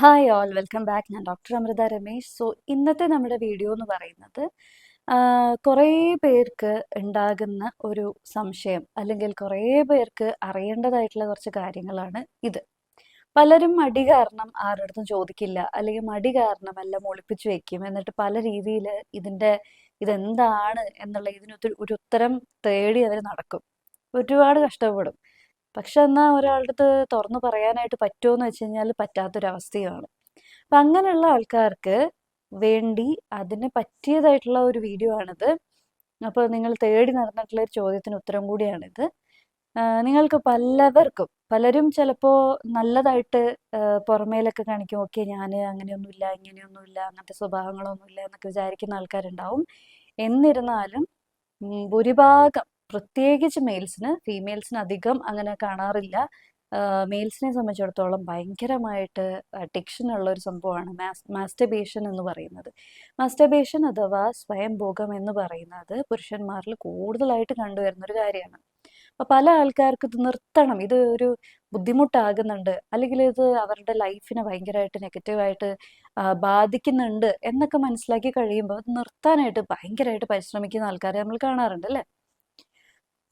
Hi all. Welcome back. ഞാൻ doctor Amrita Ramesh. So ഇന്നത്തെ നമ്മുടെ വീഡിയോ എന്ന് പറയുന്നത് കുറേ പേർക്ക് ഉണ്ടാകുന്ന ഒരു സംശയം അല്ലെങ്കിൽ കുറേ പേർക്ക് അറിയേണ്ടതായിട്ടുള്ള കുറച്ച് കാര്യങ്ങളാണ് ഇത്. പലരും മടി കാരണം ആരുടെ ചോദിക്കില്ല അല്ലെങ്കിൽ മടി കാരണം എല്ലാം ഒളിപ്പിച്ചു വെക്കും എന്നിട്ട് പല രീതിയിൽ ഇതിന്റെ ഇതെന്താണ് എന്നുള്ള ഇതിന് ഒരു ഒരു ഉത്തരം തേടി അവർ നടക്കും. ഒരുപാട് കഷ്ടപ്പെടും. പക്ഷെ എന്നാൽ ഒരാളുടെ അടുത്ത് തുറന്നു പറയാനായിട്ട് പറ്റുമോ എന്ന് വെച്ച് കഴിഞ്ഞാൽ പറ്റാത്തൊരവസ്ഥയാണ്. അപ്പം അങ്ങനെയുള്ള ആൾക്കാർക്ക് വേണ്ടി അതിന് പറ്റിയതായിട്ടുള്ള ഒരു വീഡിയോ ആണിത്. അപ്പോൾ നിങ്ങൾ തേടി നടന്നിട്ടുള്ള ഒരു ചോദ്യത്തിന് ഉത്തരം കൂടിയാണിത്. നിങ്ങൾക്ക് പലവർക്കും പലരും ചിലപ്പോൾ നല്ലതായിട്ട് പുറമേലൊക്കെ കാണിക്കും ഓക്കെ ഞാൻ അങ്ങനെയൊന്നുമില്ല ഇങ്ങനെയൊന്നുമില്ല അങ്ങനത്തെ സ്വഭാവങ്ങളൊന്നുമില്ല എന്നൊക്കെ വിചാരിക്കുന്ന ആൾക്കാരുണ്ടാവും. എന്നിരുന്നാലും ഭൂരിഭാഗം പ്രത്യേകിച്ച് മെയിൽസിന് ഫീമെയിൽസിന് അധികം അങ്ങനെ കാണാറില്ല. മെയിൽസിനെ സംബന്ധിച്ചിടത്തോളം ഭയങ്കരമായിട്ട് അഡിക്ഷൻ ഉള്ള ഒരു സംഭവമാണ് മാസ് മാസ്റ്റർബേഷൻ എന്ന് പറയുന്നത്. മാസ്റ്റബേഷൻ അഥവാ സ്വയം ഭോഗം എന്ന് പറയുന്നത് പുരുഷന്മാരിൽ കൂടുതലായിട്ട് കണ്ടുവരുന്ന ഒരു കാര്യമാണ്. അപ്പോൾ പല ആൾക്കാർക്ക് ഇത് നിർത്തണം. ഇത് ഒരു ബുദ്ധിമുട്ടാകുന്നുണ്ട്. അല്ലെങ്കിൽ ഇത് അവരുടെ ലൈഫിനെ ഭയങ്കരമായിട്ട് നെഗറ്റീവായിട്ട് ബാധിക്കുന്നുണ്ട് എന്നൊക്കെ മനസ്സിലാക്കി കഴിയുമ്പോൾ അത് നിർത്താനായിട്ട് ഭയങ്കരമായിട്ട് പരിശ്രമിക്കുന്ന ആൾക്കാരെ നമ്മൾ കാണാറുണ്ട് അല്ലേ?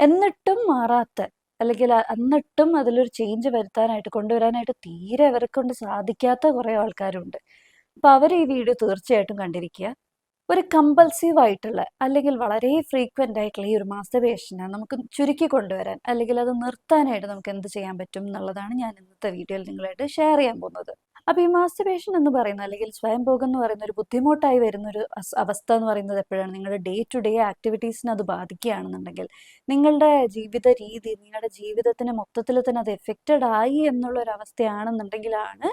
എന്നിട്ടും മാറാത്ത അല്ലെങ്കിൽ എന്നിട്ടും അതിലൊരു ചേഞ്ച് വരുത്താനായിട്ട് കൊണ്ടുവരാനായിട്ട് തീരെ അവരെ കൊണ്ട് സാധിക്കാത്ത കുറേ ആൾക്കാരുണ്ട്. അപ്പോൾ അവർ ഈ വീഡിയോ തീർച്ചയായിട്ടും കണ്ടിരിക്കുക. ഒരു കമ്പൾസീവ് ആയിട്ടുള്ള അല്ലെങ്കിൽ വളരെ ഫ്രീക്വന്റ് ആയിട്ടുള്ള ഈ ഒരു മാസ്റ്റർബേഷനെ നമുക്ക് ചുരുക്കി കൊണ്ടുവരാൻ അല്ലെങ്കിൽ അത് നിർത്താനായിട്ട് നമുക്ക് എന്ത് ചെയ്യാൻ പറ്റും എന്നുള്ളതാണ് ഞാൻ ഇന്നത്തെ വീഡിയോയിൽ നിങ്ങളായിട്ട് ഷെയർ ചെയ്യാൻ പോകുന്നത്. അപ്പോൾ ഈ മാസ്റ്റർബേഷൻ എന്ന് പറയുന്ന അല്ലെങ്കിൽ സ്വയം ഭോഗം എന്ന് പറയുന്ന ഒരു ബുദ്ധിമുട്ടായി വരുന്ന ഒരു അവസ്ഥ എന്ന് പറയുന്നത് എപ്പോഴാണ്? നിങ്ങളുടെ ഡേ ടു ഡേ ആക്ടിവിറ്റീസിനെ അത് ബാധിക്കുകയാണെന്നുണ്ടെങ്കിൽ നിങ്ങളുടെ ജീവിത രീതി നിങ്ങളുടെ ജീവിതത്തിന് മൊത്തത്തിൽ തന്നെ അത് എഫക്റ്റഡ് ആയി എന്നുള്ള ഒരു അവസ്ഥയാണെന്നുണ്ടെങ്കിലാണ്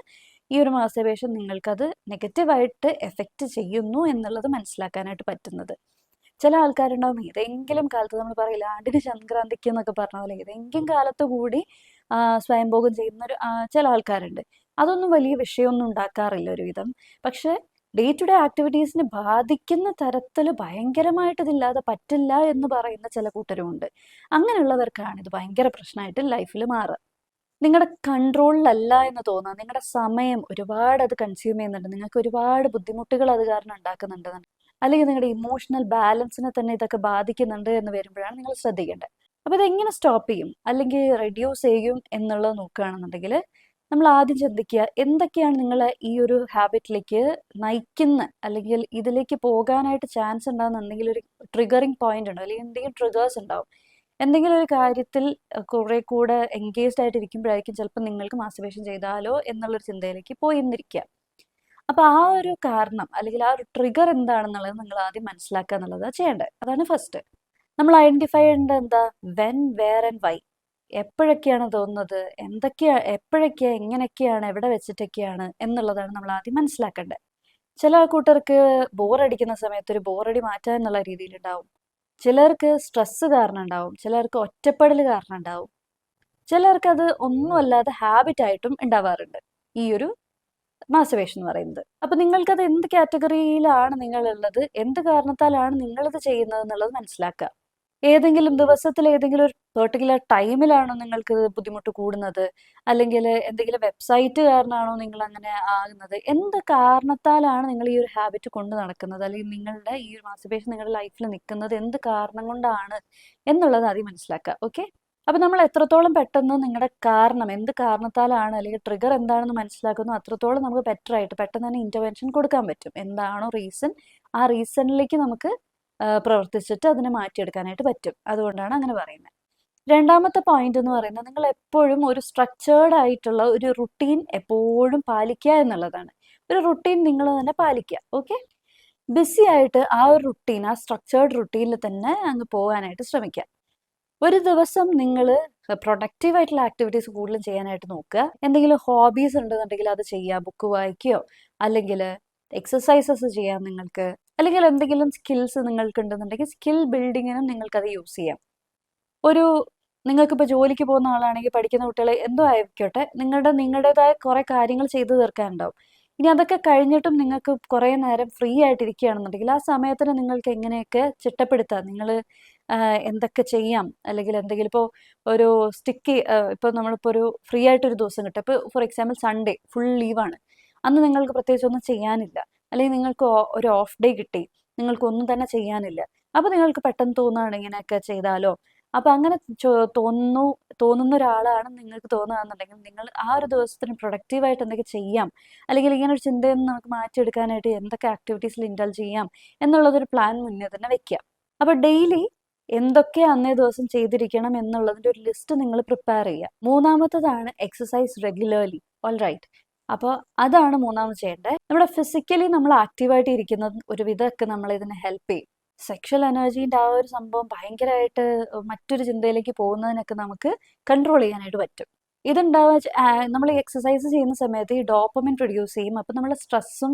ഈ ഒരു മാസ്റ്റർബേഷൻ നിങ്ങൾക്കത് നെഗറ്റീവായിട്ട് എഫക്റ്റ് ചെയ്യുന്നു എന്നുള്ളത് മനസ്സിലാക്കാനായിട്ട് പറ്റുന്നത്. ചില ആൾക്കാരുണ്ടാവും ഏതെങ്കിലും കാലത്ത് നമ്മൾ പറയില്ല ആണ്ടിന് സംക്രാന്തിക്ക് എന്നൊക്കെ പറഞ്ഞ പോലെ ഏതെങ്കിലും കാലത്ത് കൂടി സ്വയംഭോഗം ചെയ്യുന്ന ഒരു ചില ആൾക്കാരുണ്ട്. അതൊന്നും വലിയ വിഷയമൊന്നും ഉണ്ടാക്കാറില്ല ഒരുവിധം. പക്ഷെ ഡേ ടു ഡേ ആക്ടിവിറ്റീസിനെ ബാധിക്കുന്ന തരത്തിൽ ഭയങ്കരമായിട്ട് ഇതില്ലാതെ പറ്റില്ല എന്ന് പറയുന്ന ചില കൂട്ടരുമുണ്ട്. അങ്ങനെയുള്ളവർക്കാണ് ഇത് ഭയങ്കര പ്രശ്നമായിട്ട് ലൈഫിൽ മാറുക. നിങ്ങളുടെ കൺട്രോളിലല്ല എന്ന് തോന്നുക. നിങ്ങളുടെ സമയം ഒരുപാട് അത് കൺസ്യൂം ചെയ്യുന്നുണ്ട്. നിങ്ങൾക്ക് ഒരുപാട് ബുദ്ധിമുട്ടുകൾ അത് കാരണം ഉണ്ടാക്കുന്നുണ്ട്. അല്ലെങ്കിൽ നിങ്ങളുടെ ഇമോഷണൽ ബാലൻസിനെ തന്നെ ഇതൊക്കെ ബാധിക്കുന്നുണ്ട് എന്ന് വരുമ്പോഴാണ് നിങ്ങൾ ശ്രദ്ധിക്കേണ്ടത്. അപ്പോൾ ഇതെങ്ങനെ സ്റ്റോപ്പ് ചെയ്യും? അല്ലെങ്കിൽ റെഡ്യൂസ് ചെയ്യും എന്നുള്ളത് നോക്കുകയാണെന്നുണ്ടെങ്കിൽ നമ്മൾ ആദ്യം ചിന്തിക്കുക എന്തൊക്കെയാണ് നിങ്ങളെ ഈ ഒരു ഹാബിറ്റിലേക്ക് നയിക്കുന്ന അല്ലെങ്കിൽ ഇതിലേക്ക് പോകാനായിട്ട് ചാൻസ് ഉണ്ടാകുന്ന എന്തെങ്കിലും ഒരു ട്രിഗറിങ് പോയിന്റ് ഉണ്ടോ? അല്ലെങ്കിൽ എന്തെങ്കിലും ട്രിഗേഴ്സ് ഉണ്ടാവും? എന്തെങ്കിലും ഒരു കാര്യത്തിൽ കുറെ കൂടെ എൻഗേജ്ഡ് ആയിട്ട് ഇരിക്കുമ്പോഴായിരിക്കും ചിലപ്പോൾ നിങ്ങൾക്ക് മാസ്റ്റർബേഷൻ ചെയ്താലോ എന്നുള്ളൊരു ചിന്തയിലേക്ക് പോയി എന്നിരിക്കുക അപ്പൊ ആ ഒരു കാരണം അല്ലെങ്കിൽ ആ ഒരു ട്രിഗർ എന്താണെന്നുള്ളത് നിങ്ങൾ ആദ്യം മനസ്സിലാക്കുക എന്നുള്ളത് ചെയ്യേണ്ടത്. അതാണ് ഫസ്റ്റ് നമ്മൾ ഐഡന്റിഫൈ ചെയ്യേണ്ടത് എന്താ? വെൻ വെയർ ആൻഡ് വൈ എപ്പോഴൊക്കെയാണ് തോന്നുന്നത്? എന്തൊക്കെയാ എപ്പോഴൊക്കെയാ എങ്ങനെയൊക്കെയാണ് എവിടെ വെച്ചിട്ടൊക്കെയാണ് എന്നുള്ളതാണ് നമ്മൾ ആദ്യം മനസ്സിലാക്കേണ്ടത്. ചില കൂട്ടർക്ക് ബോറടിക്കുന്ന സമയത്ത് ഒരു ബോറടി മാറ്റാൻ എന്നുള്ള രീതിയിലുണ്ടാവും. ചിലർക്ക് സ്ട്രെസ് കാരണം ഉണ്ടാവും. ചിലർക്ക് ഒറ്റപ്പെടൽ കാരണം ഉണ്ടാവും. ചിലർക്ക് അത് ഒന്നുമല്ലാതെ ഹാബിറ്റ് ആയിട്ടും ഉണ്ടാവാറുണ്ട്. ഈ ഒരു മാസവേഷൻ എന്ന് പറയുന്നത്. അപ്പൊ നിങ്ങൾക്കത് എന്ത് കാറ്റഗറിയിലാണ് നിങ്ങളുള്ളത്? എന്ത് കാരണത്താലാണ് നിങ്ങളത് ചെയ്യുന്നത് എന്നുള്ളത് മനസ്സിലാക്കുക. ഏതെങ്കിലും ദിവസത്തിൽ ഏതെങ്കിലും ഒരു പെർട്ടിക്കുലർ ടൈമിലാണോ നിങ്ങൾക്ക് ബുദ്ധിമുട്ട് കൂടുന്നത്? അല്ലെങ്കിൽ എന്തെങ്കിലും വെബ്സൈറ്റ് കാരണമാണോ നിങ്ങൾ അങ്ങനെ ആകുന്നത്? എന്ത് കാരണത്താലാണ് നിങ്ങൾ ഈ ഒരു ഹാബിറ്റ് കൊണ്ട് നടക്കുന്നത്? അല്ലെങ്കിൽ നിങ്ങളുടെ ഈ ഒരു മാസ്റ്റർബേഷൻ നിങ്ങളുടെ ലൈഫിൽ നിൽക്കുന്നത് എന്ത് കാരണം കൊണ്ടാണ് എന്നുള്ളത് ആദ്യം മനസ്സിലാക്കുക. ഓക്കെ അപ്പൊ നമ്മൾ എത്രത്തോളം പെട്ടെന്ന് നിങ്ങളുടെ കാരണം എന്ത് കാരണത്താലാണ് അല്ലെങ്കിൽ ട്രിഗർ എന്താണെന്ന് മനസ്സിലാക്കുന്നു അത്രത്തോളം നമുക്ക് ബെറ്റർ ആയിട്ട് പെട്ടെന്ന് തന്നെ ഇന്റർവെൻഷൻ കൊടുക്കാൻ പറ്റും. എന്താണോ റീസൺ ആ റീസണിലേക്ക് നമുക്ക് പ്രവർത്തിച്ചിട്ട് അതിനെ മാറ്റിയെടുക്കാനായിട്ട് പറ്റും. അതുകൊണ്ടാണ് അങ്ങനെ പറയുന്നത് രണ്ടാമത്തെ പോയിന്റ് എന്ന് പറയുന്നത് നിങ്ങൾ എപ്പോഴും ഒരു സ്ട്രക്ചേർഡ് ആയിട്ടുള്ള ഒരു റുട്ടീൻ എപ്പോഴും പാലിക്കുക എന്നുള്ളതാണ്. ഒരു റുട്ടീൻ നിങ്ങൾ തന്നെ പാലിക്കുക ഓക്കെ ബിസി ആയിട്ട് ആ ഒരു റുട്ടീൻ ആ സ്ട്രക്ചേർഡ് റുട്ടീനിൽ തന്നെ അങ്ങ് പോകാനായിട്ട് ശ്രമിക്കുക ഒരു ദിവസം നിങ്ങൾ പ്രൊഡക്റ്റീവ് ആയിട്ടുള്ള ആക്ടിവിറ്റീസ് കൂടുതലും ചെയ്യാനായിട്ട് നോക്കുക എന്തെങ്കിലും ഹോബീസ് ഉണ്ടെന്നുണ്ടെങ്കിൽ അത് ചെയ്യുക ബുക്ക് വായിക്കുകയോ അല്ലെങ്കിൽ എക്സസൈസസ് ചെയ്യാം നിങ്ങൾക്ക്. അല്ലെങ്കിൽ എന്തെങ്കിലും സ്കിൽസ് നിങ്ങൾക്ക് ഉണ്ടെന്നുണ്ടെങ്കിൽ സ്കിൽ ബിൽഡിങ്ങിനും നിങ്ങൾക്കത് യൂസ് ചെയ്യാം. ഒരു നിങ്ങൾക്കിപ്പോൾ ജോലിക്ക് പോകുന്ന ആളാണെങ്കിൽ പഠിക്കുന്ന കുട്ടികൾ എന്തോ ആയിക്കോട്ടെ നിങ്ങളുടെ നിങ്ങളുടേതായ കുറേ കാര്യങ്ങൾ ചെയ്തു തീർക്കാനുണ്ടാവും. ഇനി അതൊക്കെ കഴിഞ്ഞിട്ടും നിങ്ങൾക്ക് കുറേ നേരം ഫ്രീ ആയിട്ടിരിക്കുകയാണെന്നുണ്ടെങ്കിൽ ആ സമയത്തിന് നിങ്ങൾക്ക് എങ്ങനെയൊക്കെ ചിട്ടപ്പെടുത്താം? നിങ്ങൾ എന്തൊക്കെ ചെയ്യാം? അല്ലെങ്കിൽ എന്തെങ്കിലും ഇപ്പോൾ ഒരു സ്റ്റിക്ക് ഇപ്പോൾ നമ്മളിപ്പോൾ ഒരു ഫ്രീ ആയിട്ടൊരു ദിവസം കിട്ടും. ഇപ്പോൾ ഫോർ എക്സാമ്പിൾ സൺഡേ ഫുൾ ലീവാണ് അന്ന് നിങ്ങൾക്ക് പ്രത്യേകിച്ച് ഒന്നും ചെയ്യാനില്ല. അല്ലെങ്കിൽ നിങ്ങൾക്ക് ഒരു ഓഫ് ഡേ കിട്ടി നിങ്ങൾക്ക് ഒന്നും തന്നെ ചെയ്യാനില്ല. അപ്പോൾ നിങ്ങൾക്ക് പെട്ടെന്ന് തോന്നുകയാണ് ഇങ്ങനെയൊക്കെ ചെയ്താലോ? അപ്പോൾ അങ്ങനെ തോന്നുന്നു തോന്നുന്ന ഒരാളാണ് നിങ്ങൾക്ക് തോന്നുകയാണെന്നുണ്ടെങ്കിൽ നിങ്ങൾ ആ ഒരു ദിവസത്തിന് പ്രൊഡക്റ്റീവായിട്ട് എന്തൊക്കെ ചെയ്യാം. അല്ലെങ്കിൽ ഇങ്ങനെ ഒരു ചിന്തയിൽ നിന്ന് നമുക്ക് മാറ്റിയെടുക്കാനായിട്ട് എന്തൊക്കെ ആക്ടിവിറ്റീസിൽ ഇൻഡൽവ് ചെയ്യാം എന്നുള്ളതൊരു പ്ലാൻ മുന്നേ തന്നെ വെക്കാം അപ്പോൾ ഡെയിലി എന്തൊക്കെ അന്നേ ദിവസം ചെയ്തിരിക്കണം എന്നുള്ളതിന്റെ ഒരു ലിസ്റ്റ് നിങ്ങൾ പ്രിപ്പയർ ചെയ്യുക. മൂന്നാമത്തതാണ് എക്സസൈസ് റെഗുലർലി ഓൾ റൈറ്റ് അപ്പോൾ അതാണ് മൂന്നാമത് ചെയ്യേണ്ടത് നമ്മുടെ ഫിസിക്കലി നമ്മൾ ആക്റ്റീവായിട്ട് ഒരു ഒരുവിധമൊക്കെ നമ്മൾ ഇതിന് ഹെൽപ്പ് ചെയ്യും. സെക്ഷൽ എനർജീന്റെ ആ ഒരു സംഭവം ഭയങ്കരമായിട്ട് മറ്റൊരു ചിന്തയിലേക്ക് പോകുന്നതിനൊക്കെ നമുക്ക് കൺട്രോൾ ചെയ്യാനായിട്ട് പറ്റും. ഇതുണ്ടാവുക നമ്മൾ ഈ എക്സസൈസ് ചെയ്യുന്ന സമയത്ത് ഈ ഡോപ്പമിൻ പ്രൊഡ്യൂസ് ചെയ്യും. അപ്പം നമ്മളെ സ്ട്രെസ്സും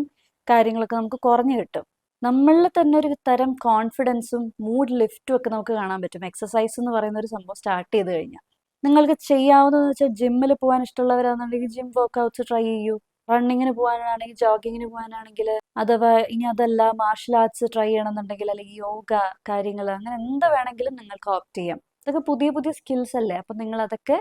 കാര്യങ്ങളൊക്കെ നമുക്ക് കുറഞ്ഞു കിട്ടും. നമ്മളിൽ തന്നെ ഒരു തരം കോൺഫിഡൻസും മൂഡ് ലിഫ്റ്റും ഒക്കെ നമുക്ക് കാണാൻ പറ്റും. എക്സസൈസ് എന്ന് പറയുന്ന ഒരു സംഭവം സ്റ്റാർട്ട് ചെയ്ത് കഴിഞ്ഞാൽ. നിങ്ങൾക്ക് ചെയ്യാവുന്നതെന്ന് വെച്ചാൽ ജിമ്മിൽ പോകാൻ ഇഷ്ടമുള്ളവരാണെന്നുണ്ടെങ്കിൽ ജിം വർക്കൗട്ട്സ് ട്രൈ ചെയ്യൂ. റണ്ണിങ്ങിന് പോകാനാണെങ്കിൽ ജോഗിങ്ങിന് പോകാനാണെങ്കിൽ അഥവാ ഇനി അതല്ല മാർഷൽ ആർട്സ് ട്രൈ ചെയ്യണമെന്നുണ്ടെങ്കിൽ അല്ലെങ്കിൽ യോഗ കാര്യങ്ങൾ അങ്ങനെ എന്ത് വേണമെങ്കിലും നിങ്ങൾക്ക് ഓപ്റ്റ് ചെയ്യാം. ഇതൊക്കെ പുതിയ പുതിയ സ്കിൽസ് അല്ലേ? അപ്പം നിങ്ങൾ അതൊക്കെ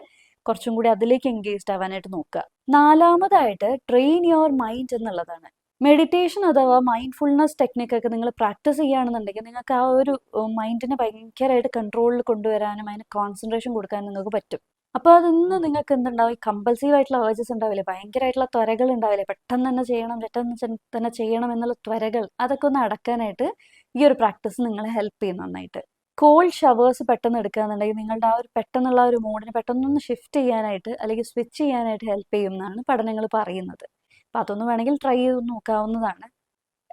കുറച്ചും കൂടി അതിലേക്ക് എൻഗേജ്ഡ് ആവാനായിട്ട് നോക്കുക. നാലാമതായിട്ട് ട്രെയിൻ യുവർ മൈൻഡ് എന്നുള്ളതാണ്. മെഡിറ്റേഷൻ അഥവാ മൈൻഡ്ഫുൾനെസ് ടെക്നിക്കൊക്കെ നിങ്ങൾ പ്രാക്ടീസ് ചെയ്യുകയാണെന്നുണ്ടെങ്കിൽ നിങ്ങൾക്ക് ആ ഒരു മൈൻഡിനെ ഭയങ്കരമായിട്ട് കൺട്രോളിൽ കൊണ്ടുവരാനും അതിന് കോൺസെൻട്രേഷൻ കൊടുക്കാനും നിങ്ങൾക്ക് പറ്റും. അപ്പോൾ അതിന്ന് നിങ്ങൾക്ക് എന്തുണ്ടാവും? ഈ കമ്പൽസീവ് ആയിട്ടുള്ള വേർജസ് ഉണ്ടാവില്ലേ? ഭയങ്കരമായിട്ടുള്ള ത്വരകൾ ഉണ്ടാവില്ലേ? പെട്ടെന്ന് തന്നെ ചെയ്യണം പെട്ടെന്ന് തന്നെ ചെയ്യണം എന്നുള്ള ത്വരകൾ അതൊക്കെ ഒന്ന് അടക്കാനായിട്ട് ഈ ഒരു പ്രാക്ടീസ് നിങ്ങളെ ഹെൽപ്പ് ചെയ്യും നന്നായിട്ട്. കോൾഡ് ഷവേഴ്സ് പെട്ടെന്ന് എടുക്കുകയാണെന്നുണ്ടെങ്കിൽ നിങ്ങളുടെ ആ ഒരു പെട്ടെന്നുള്ള ഒരു മൂഡിനെ പെട്ടെന്നൊന്ന് ഷിഫ്റ്റ് ചെയ്യാനായിട്ട് അല്ലെങ്കിൽ സ്വിച്ച് ചെയ്യാനായിട്ട് ഹെൽപ്പ് ചെയ്യും എന്നാണ് പഠനങ്ങൾ പറയുന്നത്. അപ്പം അതൊന്ന് വേണമെങ്കിൽ ട്രൈ ചെയ്ത് നോക്കാവുന്നതാണ്.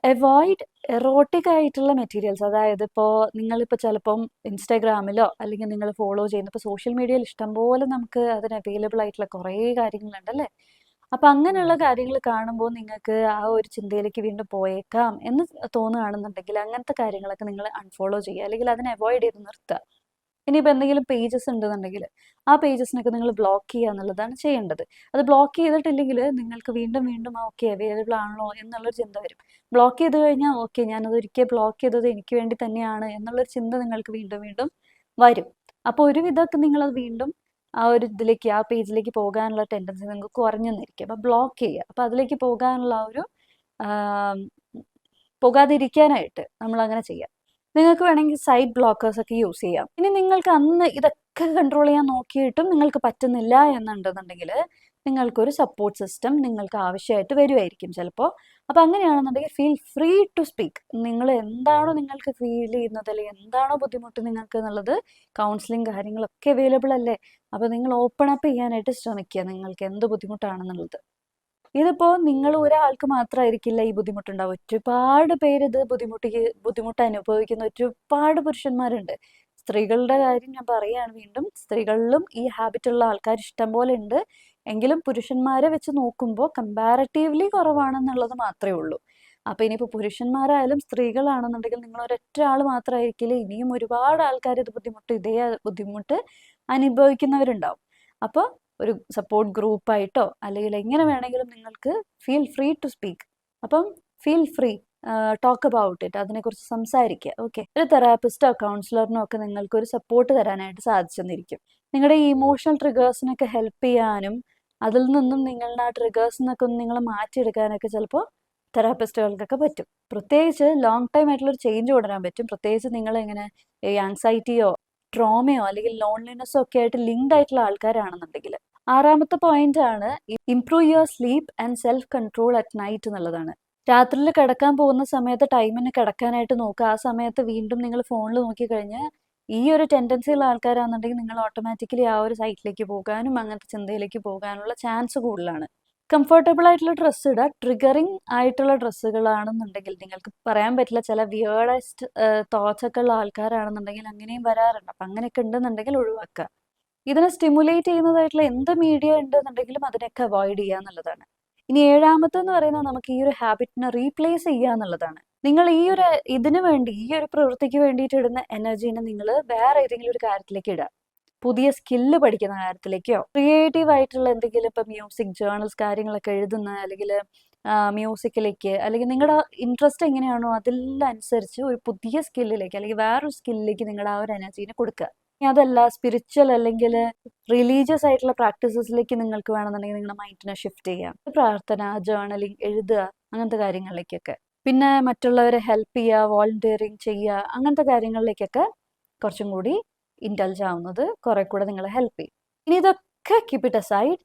അവോയ്ഡ് എറോട്ടിക് ആയിട്ടുള്ള മെറ്റീരിയൽസ് അതായത് ഇപ്പോൾ നിങ്ങളിപ്പോൾ ചിലപ്പം ഇൻസ്റ്റാഗ്രാമിലോ അല്ലെങ്കിൽ നിങ്ങൾ ഫോളോ ചെയ്യുന്ന ഇപ്പോൾ സോഷ്യൽ മീഡിയയിൽ ഇഷ്ടംപോലെ നമുക്ക് അതിന് അവൈലബിൾ ആയിട്ടുള്ള കുറേ കാര്യങ്ങളുണ്ടല്ലേ? അപ്പം അങ്ങനെയുള്ള കാര്യങ്ങൾ കാണുമ്പോൾ നിങ്ങൾക്ക് ആ ഒരു ചിന്തയിലേക്ക് വീണ്ടും പോയേക്കാം എന്ന് തോന്നുകയാണെന്നുണ്ടെങ്കിൽ അങ്ങനത്തെ കാര്യങ്ങളൊക്കെ നിങ്ങൾ അൺഫോളോ ചെയ്യുക. അല്ലെങ്കിൽ അതിനെ അവോയ്ഡ് ചെയ്ത് നിർത്തുക. ഇനിയിപ്പോൾ എന്തെങ്കിലും പേജസ് ഉണ്ടെന്നുണ്ടെങ്കിൽ ആ പേജസിനൊക്കെ നിങ്ങൾ ബ്ലോക്ക് ചെയ്യുക എന്നുള്ളതാണ് ചെയ്യേണ്ടത് അത് ബ്ലോക്ക് ചെയ്തിട്ടില്ലെങ്കിൽ നിങ്ങൾക്ക് വീണ്ടും വീണ്ടും ആ ഓക്കെ അവൈലബിൾ ആണല്ലോ എന്നുള്ളൊരു ചിന്ത വരും ബ്ലോക്ക് ചെയ്ത് കഴിഞ്ഞാൽ ഓക്കെ ഞാനത് ഒരിക്കൽ ബ്ലോക്ക് ചെയ്തത് എനിക്ക് വേണ്ടി തന്നെയാണ് എന്നുള്ളൊരു ചിന്ത നിങ്ങൾക്ക് വീണ്ടും വീണ്ടും വരും അപ്പോൾ ഒരു വിധമൊക്കെ നിങ്ങളത് വീണ്ടും ആ ഒരു ഇതിലേക്ക് ആ പേജിലേക്ക് പോകാനുള്ള ടെൻഡൻസി നിങ്ങൾക്ക് കുറഞ്ഞു അപ്പോൾ ബ്ലോക്ക് ചെയ്യുക അപ്പോൾ അതിലേക്ക് പോകാനുള്ള ഒരു പോകാതിരിക്കാനായിട്ട് നമ്മൾ അങ്ങനെ ചെയ്യാം നിങ്ങൾക്ക് വേണമെങ്കിൽ സൈഡ് ബ്ലോക്കേഴ്സ് ഒക്കെ യൂസ് ചെയ്യാം. ഇനി നിങ്ങൾക്ക് അന്ന് ഇതൊക്കെ കൺട്രോൾ ചെയ്യാൻ നോക്കിയിട്ടും നിങ്ങൾക്ക് പറ്റുന്നില്ല എന്നുണ്ടെന്നുണ്ടെങ്കിൽ നിങ്ങൾക്കൊരു സപ്പോർട്ട് സിസ്റ്റം നിങ്ങൾക്ക് ആവശ്യമായിട്ട് വരുമായിരിക്കും ചിലപ്പോൾ അപ്പോൾ അങ്ങനെയാണെന്നുണ്ടെങ്കിൽ ഫീൽ ഫ്രീ ടു സ്പീക്ക് നിങ്ങൾ എന്താണോ നിങ്ങൾക്ക് ഫീൽ ചെയ്യുന്നത് അല്ലെങ്കിൽ എന്താണോ ബുദ്ധിമുട്ട് നിങ്ങൾക്ക് എന്നുള്ളത് കൗൺസിലിംഗ് കാര്യങ്ങളൊക്കെ അവൈലബിൾ അല്ലേ? അപ്പോൾ നിങ്ങൾ ഓപ്പൺ അപ്പ് ചെയ്യാനായിട്ട് ശ്രമിക്കുക നിങ്ങൾക്ക് എന്ത് ബുദ്ധിമുട്ടാണെന്നുള്ളത്. ഇതിപ്പോൾ നിങ്ങൾ ഒരാൾക്ക് മാത്രമായിരിക്കില്ല ഈ ബുദ്ധിമുട്ടുണ്ടാവും ഒരുപാട് പേര് ഇത് ബുദ്ധിമുട്ടി ബുദ്ധിമുട്ട് അനുഭവിക്കുന്ന ഒരുപാട് പുരുഷന്മാരുണ്ട്. സ്ത്രീകളുടെ കാര്യം ഞാൻ പറയുകയാണ് വീണ്ടും. സ്ത്രീകളിലും ഈ ഹാബിറ്റ് ഉള്ള ആൾക്കാർ ഇഷ്ടം പോലെ ഉണ്ട്. എങ്കിലും പുരുഷന്മാരെ വെച്ച് നോക്കുമ്പോൾ കമ്പാരറ്റീവ്ലി കുറവാണെന്നുള്ളത് മാത്രമേ ഉള്ളൂ. അപ്പോൾ ഇനിയിപ്പോൾ പുരുഷന്മാരായാലും സ്ത്രീകളാണെന്നുണ്ടെങ്കിൽ നിങ്ങൾ ഒരൊറ്റ ആൾ മാത്രമായിരിക്കില്ല ഇനിയും ഒരുപാട് ആൾക്കാർ ഇത് ബുദ്ധിമുട്ട് ഇതേ ബുദ്ധിമുട്ട് അനുഭവിക്കുന്നവരുണ്ടാവും. അപ്പോൾ ഒരു സപ്പോർട്ട് ഗ്രൂപ്പായിട്ടോ അല്ലെങ്കിൽ എങ്ങനെ വേണമെങ്കിലും നിങ്ങൾക്ക് ഫീൽ ഫ്രീ ടു സ്പീക്ക് അപ്പം feel free talk about it അതിനെക്കുറിച്ച് സംസാരിക്കുക. ഓക്കെ ഒരു തെറാപ്പിസ്റ്റോ കൗൺസിലറിനോ ഒക്കെ നിങ്ങൾക്ക് ഒരു സപ്പോർട്ട് തരാനായിട്ട് സാധിച്ചെന്നിരിക്കും. നിങ്ങളുടെ ഈ ഇമോഷണൽ ട്രിഗേഴ്സിനൊക്കെ ഹെൽപ്പ് ചെയ്യാനും അതിൽ നിന്നും നിങ്ങളുടെ ആ ട്രിഗേഴ്സിൽ നിന്നൊക്കെ ഒന്ന് നിങ്ങൾ മാറ്റിയെടുക്കാനൊക്കെ ചിലപ്പോൾ തെറാപ്പിസ്റ്റുകൾക്കൊക്കെ പറ്റും. പ്രത്യേകിച്ച് ലോങ് ടൈം ആയിട്ടുള്ള ഒരു ചേഞ്ച് കൊണ്ടുവരാൻ പറ്റും. പ്രത്യേകിച്ച് നിങ്ങൾ ഇങ്ങനെ ഈ ആങ്സൈറ്റിയോ ട്രോമയോ അല്ലെങ്കിൽ ലോൺലിനെസ്സോ ഒക്കെ ആയിട്ട് ലിങ്ക്ഡ് ആയിട്ടുള്ള ആൾക്കാരാണെന്നുണ്ടെങ്കിൽ ആറാമത്തെ പോയിന്റ് ആണ് improve your sleep and self control at night എന്നുള്ളതാണ്. രാത്രിയിൽ കിടക്കാൻ പോകുന്ന സമയത്ത് ടൈമിന് കിടക്കാനായിട്ട് നോക്കുക. ആ സമയത്ത് വീണ്ടും നിങ്ങൾ ഫോണിൽ നോക്കിക്കഴിഞ്ഞ് ഈ ഒരു ടെൻഡൻസി ഉള്ള ആൾക്കാരാണെന്നുണ്ടെങ്കിൽ നിങ്ങൾ ഓട്ടോമാറ്റിക്കലി ആ ഒരു സൈറ്റിലേക്ക് പോകാനും അങ്ങനത്തെ ചിന്തയിലേക്ക് പോകാനുള്ള ചാൻസ് കൂടുതലാണ്. കംഫർട്ടബിൾ ആയിട്ടുള്ള ഡ്രസ്സ് ഇടുക. ട്രിഗറിങ് ആയിട്ടുള്ള ഡ്രസ്സുകളാണെന്നുണ്ടെങ്കിൽ നിങ്ങൾക്ക് പറയാൻ പറ്റില്ല ചില വിയേർഡസ്റ്റ് തോട്ട്സ് ഒക്കെ ഉള്ള ആൾക്കാരാണെന്നുണ്ടെങ്കിൽ അങ്ങനെയും വരാറുണ്ട്. അപ്പം അങ്ങനെയൊക്കെ ഉണ്ടെന്നുണ്ടെങ്കിൽ ഒഴിവാക്കുക. ഇതിനെ സ്റ്റിമുലേറ്റ് ചെയ്യുന്നതായിട്ടുള്ള എന്ത് മീഡിയ ഉണ്ടെന്നുണ്ടെങ്കിലും അതിനൊക്കെ അവോയ്ഡ് ചെയ്യുക എന്നുള്ളതാണ്. ഇനി ഏഴാമത്തെന്ന് പറയുന്നത് നമുക്ക് ഈ ഒരു ഹാബിറ്റിനെ റീപ്ലേസ് ചെയ്യുക എന്നുള്ളതാണ്. നിങ്ങൾ ഈ ഒരു ഇതിന് വേണ്ടി ഈ ഒരു പ്രവൃത്തിക്ക് വേണ്ടിയിട്ട് ഇടുന്ന എനർജീനെ നിങ്ങൾ വേറെ ഏതെങ്കിലും ഒരു കാര്യത്തിലേക്ക് ഇടുക. പുതിയ സ്കില്ല് പഠിക്കുന്ന കാര്യത്തിലേക്കോ ക്രിയേറ്റീവ് ആയിട്ടുള്ള എന്തെങ്കിലും ഇപ്പം മ്യൂസിക് ജേർണൽസ് കാര്യങ്ങളൊക്കെ എഴുതുന്ന അല്ലെങ്കിൽ മ്യൂസിക്കിലേക്ക് അല്ലെങ്കിൽ നിങ്ങളുടെ ഇൻട്രസ്റ്റ് എങ്ങനെയാണോ അതിലനുസരിച്ച് ഒരു പുതിയ സ്കില്ലിലേക്ക് അല്ലെങ്കിൽ വേറൊരു സ്കില്ലിലേക്ക് നിങ്ങളുടെ ആ ഒരു എനർജീനെ കൊടുക്കുക. അതല്ല സ്പിരിച്വൽ അല്ലെങ്കിൽ റിലീജിയസ് ആയിട്ടുള്ള പ്രാക്ടീസസിലേക്ക് നിങ്ങൾക്ക് വേണമെന്നുണ്ടെങ്കിൽ നിങ്ങളുടെ മൈൻഡിനെ ഷിഫ്റ്റ് ചെയ്യാം. പ്രാർത്ഥന ജേർണലിംഗ് എഴുതുക അങ്ങനത്തെ കാര്യങ്ങളിലേക്കൊക്കെ. പിന്നെ മറ്റുള്ളവരെ ഹെൽപ്പ് ചെയ്യുക വോളണ്ടിയറിങ് ചെയ്യുക അങ്ങനത്തെ കാര്യങ്ങളിലേക്കൊക്കെ കുറച്ചും കൂടി ഇൻഡൽജ് ആവുന്നത് കുറെ കൂടെ നിങ്ങളെ ഹെൽപ്പ് ചെയ്യും. ഇനി ഇതൊക്കെ കീപ്പ് ഇറ്റ് അസൈഡ്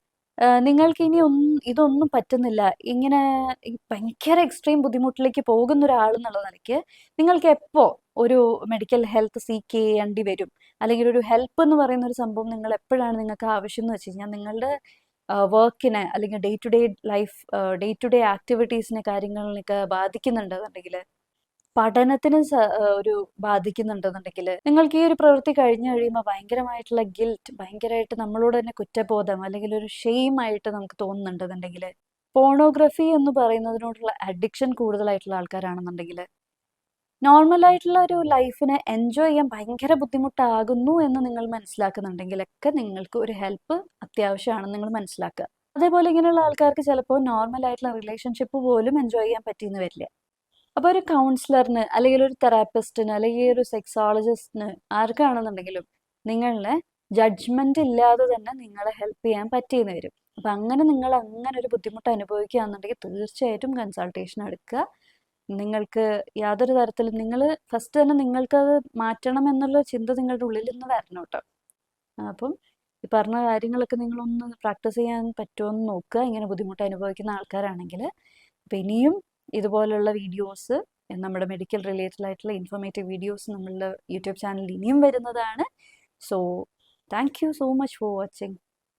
നിങ്ങൾക്ക് ഇനി ഒന്നും ഇതൊന്നും പറ്റുന്നില്ല. ഇങ്ങനെ ഭയങ്കര എക്സ്ട്രീം ബുദ്ധിമുട്ടിലേക്ക് പോകുന്ന ഒരാൾ എന്നുള്ള നിലയ്ക്ക് നിങ്ങൾക്ക് എപ്പോൾ ഒരു മെഡിക്കൽ ഹെൽത്ത് സീക്ക് ചെയ്യേണ്ടി വരും? അല്ലെങ്കിൽ ഒരു ഹെൽപ്പ് എന്ന് പറയുന്ന ഒരു സംഭവം നിങ്ങൾ എപ്പോഴാണ് നിങ്ങൾക്ക് ആവശ്യം എന്ന് വെച്ച് കഴിഞ്ഞാൽ നിങ്ങളുടെ വർക്കിനെ അല്ലെങ്കിൽ day to day life day to day ആക്ടിവിറ്റീസിനെ കാര്യങ്ങളിലൊക്കെ ബാധിക്കുന്നുണ്ടെന്നുണ്ടെങ്കിൽ പഠനത്തിന് ഒരു ബാധിക്കുന്നുണ്ടെന്നുണ്ടെങ്കിൽ നിങ്ങൾക്ക് ഈ ഒരു പ്രവൃത്തി കഴിഞ്ഞു കഴിയുമ്പോൾ ഭയങ്കരമായിട്ടുള്ള ഗിൽറ്റ് ഭയങ്കരമായിട്ട് നമ്മളോട് തന്നെ കുറ്റബോധം അല്ലെങ്കിൽ ഒരു ഷെയിം ആയിട്ട് നമുക്ക് തോന്നുന്നുണ്ടെന്നുണ്ടെങ്കിൽ പോണോഗ്രഫി എന്ന് പറയുന്നതിനോടുള്ള അഡിക്ഷൻ കൂടുതലായിട്ടുള്ള ആൾക്കാരാണെന്നുണ്ടെങ്കിൽ നോർമൽ ആയിട്ടുള്ള ഒരു ലൈഫിനെ എൻജോയ് ചെയ്യാൻ ഭയങ്കര ബുദ്ധിമുട്ടാകുന്നു എന്ന് നിങ്ങൾ മനസ്സിലാക്കുന്നുണ്ടെങ്കിലൊക്കെ നിങ്ങൾക്ക് ഒരു ഹെൽപ്പ് അത്യാവശ്യമാണെന്ന് നിങ്ങൾ മനസ്സിലാക്കുക. അതേപോലെ ഇങ്ങനെയുള്ള ആൾക്കാർക്ക് ചിലപ്പോൾ നോർമൽ ആയിട്ടുള്ള റിലേഷൻഷിപ്പ് പോലും എൻജോയ് ചെയ്യാൻ പറ്റിയെന്ന് വരില്ല. അപ്പോൾ ഒരു കൗൺസിലറിന് അല്ലെങ്കിൽ ഒരു തെറാപ്പിസ്റ്റിന് അല്ലെങ്കിൽ ഒരു സെക്സോളജിസ്റ്റിന് ആർക്കാണെന്നുണ്ടെങ്കിലും നിങ്ങളെ ജഡ്ജ്മെന്റ് ഇല്ലാതെ തന്നെ നിങ്ങളെ ഹെൽപ്പ് ചെയ്യാൻ പറ്റിയെന്ന് വരും. അപ്പം അങ്ങനെ നിങ്ങൾ അങ്ങനെ ഒരു ബുദ്ധിമുട്ട് അനുഭവിക്കുകയാണെന്നുണ്ടെങ്കിൽ തീർച്ചയായിട്ടും കൺസൾട്ടേഷൻ എടുക്കുക. നിങ്ങൾക്ക് യാതൊരു തരത്തിലും നിങ്ങൾ ഫസ്റ്റ് തന്നെ നിങ്ങൾക്കത് മാറ്റണം എന്നുള്ള ചിന്ത നിങ്ങളുടെ ഉള്ളിൽ നിന്ന് വരണം കേട്ടോ. അപ്പം ഈ പറഞ്ഞ കാര്യങ്ങളൊക്കെ നിങ്ങളൊന്ന് പ്രാക്ടീസ് ചെയ്യാൻ പറ്റുമോ എന്ന് നോക്കുക. ഇങ്ങനെ ബുദ്ധിമുട്ട് അനുഭവിക്കുന്ന ആൾക്കാരാണെങ്കിൽ അപ്പം ഇനിയും ഇതുപോലുള്ള വീഡിയോസ് നമ്മുടെ മെഡിക്കൽ റിലേറ്റഡ് ആയിട്ടുള്ള ഇൻഫോർമേറ്റീവ് വീഡിയോസ് നമ്മളുടെ യൂട്യൂബ് ചാനലിൽ ഇനിയും വരുന്നതാണ്. So thank you so much for watching